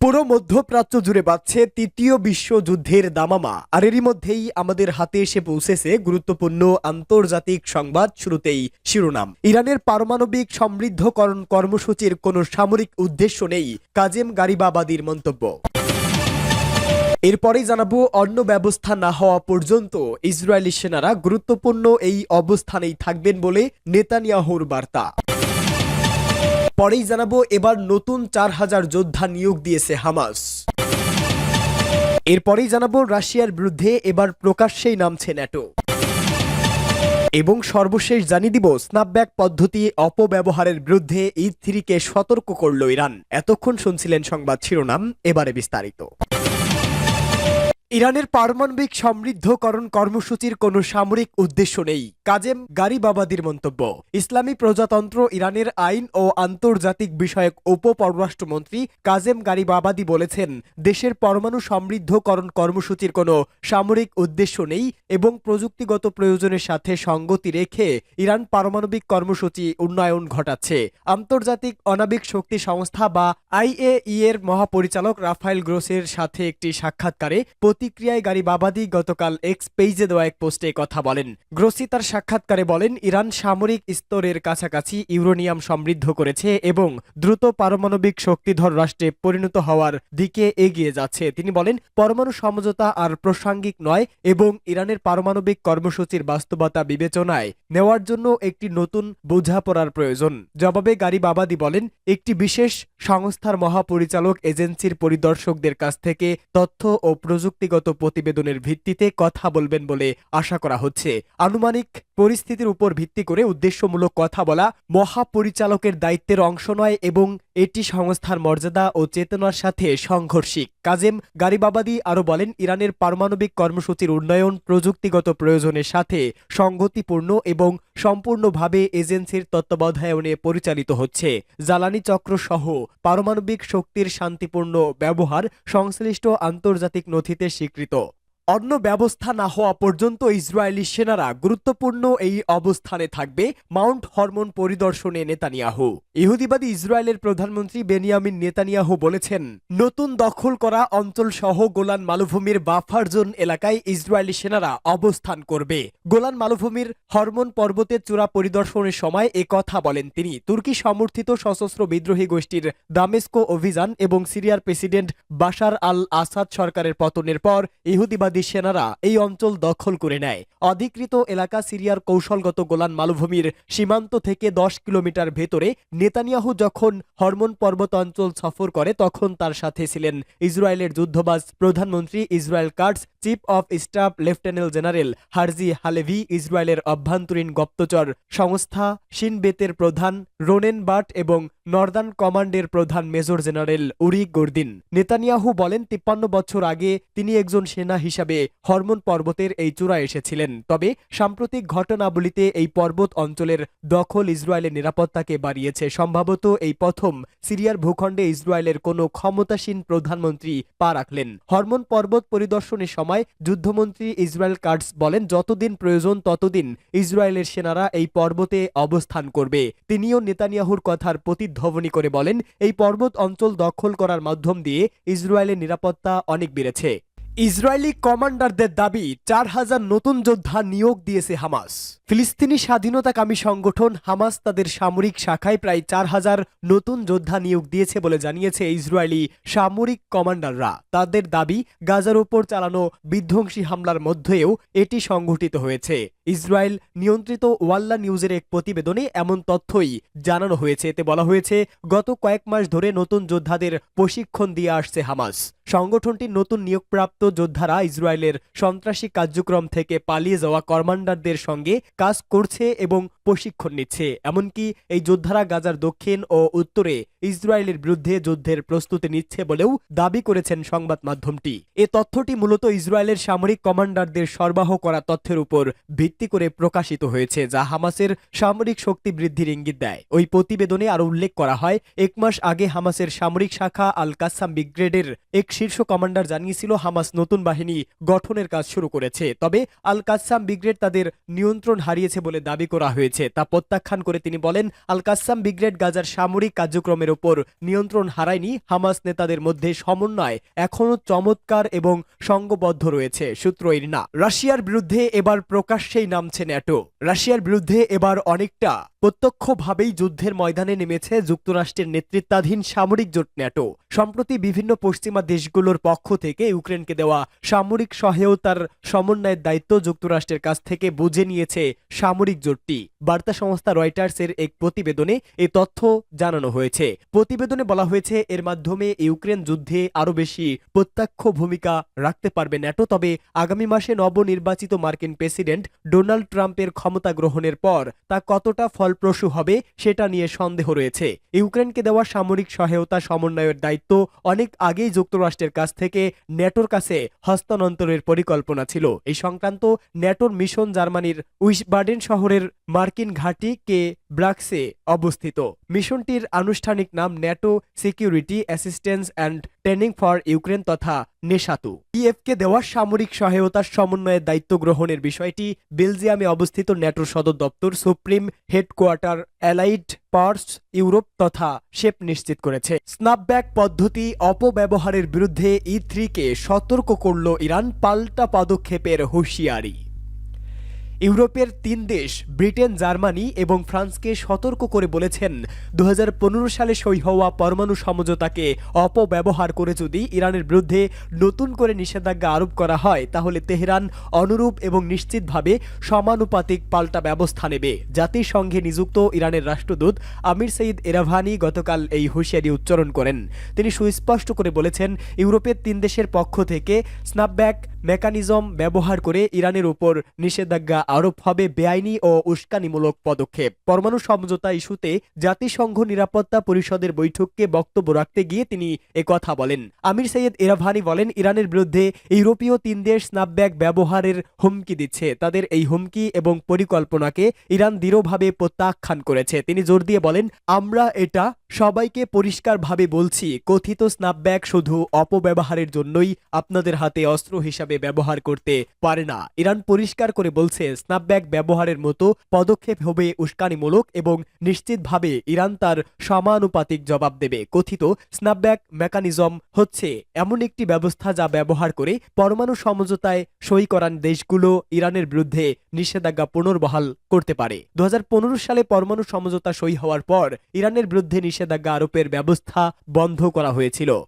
পুরো মধ্যপ্রাচ্য জুড়ে বাড়ছে তৃতীয় বিশ্বযুদ্ধের দামামা। আর এরই মধ্যেই আমাদের হাতে এসে পৌঁছেছে গুরুত্বপূর্ণ আন্তর্জাতিক সংবাদ শুরুতেই শিরোনাম। ইরানের পারমাণবিক সমৃদ্ধকরণ কর্মসূচির কোনো সামরিক উদ্দেশ্য নেই, কাজেম গারিবাবাদির মন্তব্য। এরপরেই জানাব, অন্য ব্যবস্থা না হওয়া পর্যন্ত ইসরায়েলি সেনারা গুরুত্বপূর্ণ এই অবস্থানেই থাকবেন বলে নেতানিয়াহুর বার্তা। পরেই জানাব, এবার নতুন চার হাজার যোদ্ধা নিয়োগ দিয়েছে হামাস। এরপরেই জানাব, রাশিয়ার বিরুদ্ধে এবার প্রকাশ্যেই নামছে ন্যাটো। এবং সর্বশেষ জানিয়ে দিব, স্ন্যাপব্যাক পদ্ধতি অপব্যবহারের বিরুদ্ধে ঈদ থ্রিকে সতর্ক করল ইরান। এতক্ষণ শুনছিলেন সংবাদ শিরোনাম, এবারে বিস্তারিত। ইরানের পারমাণবিক সমৃদ্ধকরণ কর্মসূচির কোনো সামরিক উদ্দেশ্য নেই। কাজেম গারিবাবাদির মন্তব্য। ইসলামী প্রজাতন্ত্র ইরানের আইন ও আন্তর্জাতিক বিষয়ক উপ পররাষ্ট্রমন্ত্রী কাজেম গারিবাবাদি বলেছেন, দেশের পরমাণু সমৃদ্ধকরণ কর্মসূচির কোনো সামরিক উদ্দেশ্য নেই এবং প্রযুক্তিগত প্রয়োজনের সাথে সঙ্গতি রেখে ইরান পারমাণবিক কর্মসূচি উন্নয়ন ঘটাচ্ছে। আন্তর্জাতিক অনাবিক শক্তি সংস্থা বা আইএই এর মহাপরিচালক রাফায়েল গ্রোসের সাথে একটি সাক্ষাৎকারে প্রতিক্রিয়ায় গাড়ি বাবাদি গতকাল এক্স পেজে দেওয়া এক পোস্টে কথা বলেন। গ্রোসি তার সাক্ষাৎকারে বলেন, ইরান সামরিক স্তরের কাছাকাছি ইউরেনিয়াম সমৃদ্ধ করেছে এবং দ্রুত পারমাণবিক শক্তিধর রাষ্ট্রে পরিণত হওয়ার দিকে এগিয়ে যাচ্ছে। তিনি বলেন, পরমাণু সমঝোতা আর প্রাসঙ্গিক নয় এবং ইরানের পারমাণবিক কর্মসূচির বাস্তবতা বিবেচনায় নেওয়ার জন্য একটি নতুন বোঝাপড়ার প্রয়োজন। জবাবে গাড়ি বাবাদি বলেন, একটি বিশেষ সংস্থার মহাপরিচালক এজেন্সির পরিদর্শকদের কাছ থেকে তথ্য ও প্রযুক্তিগত প্রতিবেদনের ভিত্তিতে কথা বলবেন বলে আশা করা হচ্ছে। আনুমানিক পরিস্থিতির উপর ভিত্তি করে উদ্দেশ্যমূলক কথা বলা, মহাপরিচালকের দায়িত্বের অংশ নয় এবং এটি সংস্থার মর্যাদা ও চেতনার সাথে সংঘর্ষিক। কাজেম গারিবাবাদি আরও বলেন, ইরানের পারমাণবিক কর্মসূচির উন্নয়ন প্রযুক্তিগত প্রয়োজনের সাথে সংগতিপূর্ণ এবং সম্পূর্ণভাবে এজেন্সির তত্ত্বাবধায়নে পরিচালিত হচ্ছে। জ্বালানি চক্র সহ পারমাণবিক শক্তির শান্তিপূর্ণ ব্যবহার সংশ্লিষ্ট আন্তর্জাতিক নথিতে স্বীকৃত। অন্য ব্যবস্থা না হওয়া পর্যন্ত ইসরায়েলি সেনারা গুরুত্বপূর্ণ এই অবস্থানে থাকবে মাউন্ট হরমোন পরিদর্শনে নেতানিয়াহু। ইহুদিবাদী ইসরায়েলের প্রধানমন্ত্রী বেনিয়ামিন নেতানিয়াহু বলেছেন, নতুন দখল করা অঞ্চল সহ গোলান মালভূমির বাফার জোন এলাকায় ইসরায়েলি সেনারা অবস্থান করবে। গোলান মালভূমির হরমোন পর্বতের চূড়া পরিদর্শনের সময় এ কথা বলেন তিনি। তুর্কি সমর্থিত সশস্ত্র বিদ্রোহী গোষ্ঠীর দামেস্কো অভিযান এবং সিরিয়ার প্রেসিডেন্ট বাশার আল আসাদ সরকারের পতনের পর ইহুদিবাদী সেনারা এই অঞ্চল দখল করে নেয়। অধিকৃত এলাকা সিরিয়ার কৌশলগত গোলান মালভূমির সীমান্ত থেকে দশ কিলোমিটার ভেতরে নেতানিয়াহু যখন হরমোন পর্বত অঞ্চল সফর করে, তখন তার সাথে ছিলেন ইসরায়েলের যুদ্ধবাজ প্রধানমন্ত্রী Israel Katz, chief of staff lieutenant general Herzi Halevi, ইসরায়েলের অভ্যন্তরীণ গুপ্তচর সংস্থা শিনবেতের প্রধান রোনেন বাট এবং নর্দার্ন কমান্ডের প্রধান major general Uri Gordin. Netanyahu বলেন, তিপ্পান্ন বছর আগে তিনি একজন সেনা হিসাবে হরমোন পর্বতের এই চূড়ায় এসেছিলেন। তবে সাম্প্রতিক ঘটনাবলিতে এই পর্বত অঞ্চলের দখল ইসরায়েলের নিরাপত্তাকে বাড়িয়েছে। সম্ভবত এই প্রথম সিরিয়ার ভূখণ্ডে ইসরায়েলের কোনো ক্ষমতাসীন প্রধানমন্ত্রী পা রাখলেন। হরমোন পর্বত পরিদর্শনের সময় যুদ্ধমন্ত্রী ইসরায়েল কার্ডস বলেন, যতদিন প্রয়োজন, ততদিন ইসরায়েলের সেনারা এই পর্বতে অবস্থান করবে। তিনিও নেতানিয়াহুর কথার প্রতিধ্বনি করে বলেন এই পর্বত অঞ্চল দখল করার মাধ্যম দিয়ে ইসরায়েলের নিরাপত্তা অনেক বেড়েছে। ইসরায়েলি কমান্ডারদের দাবি, চার হাজার নতুন যোদ্ধা নিয়োগ দিয়েছে হামাস। ফিলিস্তিনি স্বাধীনতাকামী সংগঠন হামাস তাদের সামরিক শাখায় প্রায় চার হাজার নতুন যোদ্ধা নিয়োগ দিয়েছে বলে জানিয়েছে ইসরায়েলি সামরিক কমান্ডাররা। তাদের দাবি, গাজার উপর চালানো বিধ্বংসী হামলার মধ্যেও এটি সংঘটিত হয়েছে। ইসরায়েল নিয়ন্ত্রিত ওয়াল্লা নিউজের এক প্রতিবেদনে এমন তথ্যই জানানো হয়েছে। এতে বলা হয়েছে, গত কয়েক মাস ধরে নতুন যোদ্ধাদের প্রশিক্ষণ দিয়ে আসছে হামাস। সংগঠনটির নতুন নিয়োগপ্রাপ্ত যোদ্ধারা ইসরায়েলের সন্ত্রাসী কার্যক্রম থেকে পালিয়ে যাওয়া কমান্ডারদের সঙ্গে কাজ করছে এবং প্রশিক্ষণ নিচ্ছে। এমনকি এই যোদ্ধারা গাজার দক্ষিণ ও উত্তরে ইসরায়েলের বিরুদ্ধে যুদ্ধের প্রস্তুতি নিচ্ছে বলেও দাবি করেছেন সংবাদ মাধ্যমটি। এ তথ্যটি মূলত ইসরায়েলের সামরিক কমান্ডারদের সরবরাহ করা তথ্যের উপর ভিত্তি করে প্রকাশিত হয়েছে, যা হামাসের সামরিক শক্তি বৃদ্ধির ইঙ্গিত দেয়। ওই প্রতিবেদনে আরও উল্লেখ করা হয়, এক মাস আগে হামাসের সামরিক শাখা আল কাসাম ব্রিগেডের এক শীর্ষ কমান্ডার জানিয়েছিল, হামাস নতুন বাহিনী গঠনের কাজ শুরু করেছে। তবে আল কাসাম ব্রিগেড তাদের নিয়ন্ত্রণ হারিয়েছে বলে দাবি করা হয়েছে। তা প্রত্যাখ্যান করে তিনি বলেন আল কাসাম ব্রিগেড গাজার সামরিক কার্যক্রমের ওপর নিয়ন্ত্রণ হারায়নি, হামাস নেতাদের মধ্যে সমন্বয় এখনও চমৎকার এবং সংঘবদ্ধ রয়েছে, সূত্র ইরনা। রাশিয়ার বিরুদ্ধে এবার প্রকাশ্যেই নামছে ন্যাটো। রাশিয়ার বিরুদ্ধে এবার অনেকটা প্রত্যক্ষভাবেই যুদ্ধের ময়দানে নেমেছে যুক্তরাষ্ট্রের নেতৃত্বাধীন সামরিক জোট ন্যাটো। সম্প্রতি বিভিন্ন পশ্চিমা দেশগুলোর পক্ষ থেকে ইউক্রেনকে দেওয়া সামরিক সহায়তার সমন্বয়ের দায়িত্ব যুক্তরাষ্ট্রের কাছ থেকে বুঝে নিয়েছে সামরিক জোটটি। বার্তা সংস্থা রয়টার্সের এক প্রতিবেদনে এ তথ্য জানানো হয়েছে। প্রতিবেদনে বলা হয়েছে, এর মাধ্যমে ইউক্রেন যুদ্ধে আরও বেশি প্রত্যক্ষ ভূমিকা রাখতে পারবে ন্যাটো, তবে আগামী মাসে নবনির্বাচিত মার্কিন প্রেসিডেন্ট ডোনাল্ড ট্রাম্পের ক্ষমতা গ্রহণের পর তা কতটা ফলপ্রসূ হবে সেটা নিয়ে সন্দেহ রয়েছে। ইউক্রেনকে দেওয়া সামরিক সহায়তা সমন্বয়ের দায়িত্ব অনেক আগেই যুক্তরাষ্ট্রের কাছ থেকে ন্যাটোর কাছে হস্তান্তরের পরিকল্পনা ছিল। এই সংক্রান্ত ন্যাটোর মিশন জার্মানির উইসবার্ডেন শহরের মার্কিন ঘাঁটি কে ব্রাক্সে অবস্থিত। মিশনটির আনুষ্ঠানিক নাম NATO security assistance and training for Ukraine তথা নেশাতু। কিয়েভকে দেওয়া সামরিক সহায়তার সমন্বয়ের দায়িত্ব গ্রহণের বিষয়টি বেলজিয়ামে অবস্থিত ন্যাটোর সদর দপ্তর supreme headquarters allied powers Europe তথা শেপ নিশ্চিত করেছে। স্ন্যাপব্যাক পদ্ধতি অপব্যবহারের বিরুদ্ধে ই থ্রিকে সতর্ক করল ইরান পাল্টা পদক্ষেপের হুঁশিয়ারি। ইউরোপের তিন দেশ, ব্রিটেন, জার্মানি এবং ফ্রান্সকে সতর্ক করে বলেছেন দু হাজার পনেরো সালে সই হওয়া পরমাণু সমঝোতাকে অপব্যবহার করে যদি ইরানের বিরুদ্ধে নতুন করে নিষেধাজ্ঞা আরোপ করা হয়, তাহলে তেহরান অনুরূপ এবং নিশ্চিতভাবে সমানুপাতিক পাল্টা ব্যবস্থা নেবে। জাতিসংঘে নিযুক্ত ইরানের রাষ্ট্রদূত আমির সঈদ এরাভানি গতকাল এই হুঁশিয়ারি উচ্চারণ করেন। তিনি সুস্পষ্ট করে বলেছেন, ইউরোপের তিন দেশের পক্ষ থেকে স্ন্যাপব্যাক মেকানিজম ব্যবহার করে ইরানের উপর নিষেধাজ্ঞা আরোপ হবে বেআইনি ও উস্কানিমূলক পদক্ষেপ। পরমাণু সমঝোতা ইস্যুতে জাতিসংঘ নিরাপত্তা পরিষদের বৈঠককে বক্তব্য রাখতে গিয়ে তিনি কথা বলেন। আমির সৈয়দ ইরাভানি বলেন, ইরানের বিরুদ্ধে ইউরোপীয় তিন দেশ স্ন্যাপব্যাক ব্যবহারের হুমকি দিচ্ছে। তাদের এই হুমকি এবং পরিকল্পনাকে ইরান দৃঢ়ভাবে প্রত্যাখ্যান করেছে। তিনি জোর দিয়ে বলেন, আমরা এটা সবাইকে পরিষ্কারভাবে বলছি, কথিত স্ন্যাপব্যাক শুধু অপব্যবহারের জন্যই আপনাদের হাতে অস্ত্র হিসাবে ব্যবহার করতে পারে না। ইরান পরিষ্কার করে বলছে স্ন্যাপব্যাক ব্যবহারের মতো পদক্ষেপ হবে উস্কানিমূলক এবং নিশ্চিতভাবে ইরান তার সমানুপাতিক জবাব দেবে। কথিত স্ন্যাপব্যাক মেকানিজম হচ্ছে এমন একটি ব্যবস্থা যা ব্যবহার করে পরমাণু সমঝোতায় সই করান দেশগুলো ইরানের বিরুদ্ধে নিষেধাজ্ঞা পুনর্বহাল করতে পারে। দু হাজার পনেরো সালে পরমাণু সমঝোতা সই হওয়ার পর ইরানের বিরুদ্ধে নিষেধাজ্ঞা আরোপের ব্যবস্থা বন্ধ করা হয়েছিল।